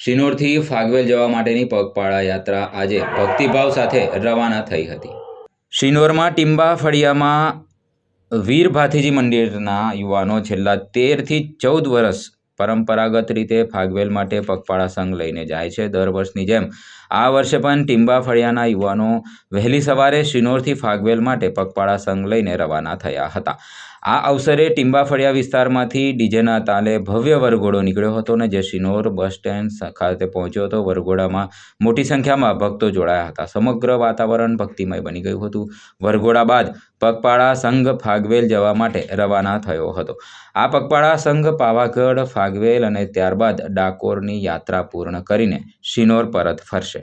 શિનોરથી ફાગવેલ જવા માટેની પગપાળા યાત્રા આજે ભક્તિભાવ સાથે રવાના થઈ હતી. શિનોરમાં ટીંબા ફળિયામાં વીર ભાથીજી મંદિરના યુવાનો છેલ્લા તેરથી ચૌદ વર્ષ પરંપરાગત રીતે ફાગવેલ માટે પગપાળા સંઘ લઈને જાય છે દર વર્ષની જેમ. આ વર્ષે પણ ટીંબા ફળિયાના યુવાનો વહેલી સવારે શિનોરથી ફાગવેલ માટે પગપાળા સંઘ લઈને રવાના થયા હતા. આ અવસરે ટીંબા ફળિયા વિસ્તારમાંથી ડીજેના તાલે ભવ્ય વરઘોડો નીકળ્યો હતો અને જે શિનોર બસ સ્ટેન્ડ ખાતે પહોંચ્યો હતો. વરઘોડામાં મોટી સંખ્યામાં ભક્તો જોડાયા હતા. સમગ્ર વાતાવરણ ભક્તિમય બની ગયું હતું. વરઘોડા બાદ પગપાળા સંઘ ફાગવેલ જવા માટે રવાના થયો હતો. આ પગપાળા સંઘ પાવાગઢ ફાગવેલ અને ત્યારબાદ ડાકોરની યાત્રા પૂર્ણ કરીને શિનોર પરત ફરશે.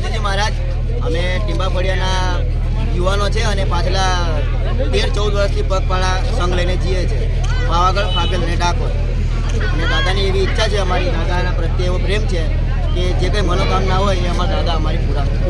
જય મહારાજ અમે ટીંબા ફળિયાના યુવાનો છે અને પાછલા તેર ચૌદ વર્ષથી પગપાળા સંઘ લઈને જઈએ છીએ પાવાગઢ, ફાગલ અને ડાકોર. અને દાદાની એવી ઈચ્છા છે અમારી, દાદાના પ્રત્યે એવો પ્રેમ છે કે જે કંઈ મનોકામના હોય એ અમારા દાદા અમારી પૂરા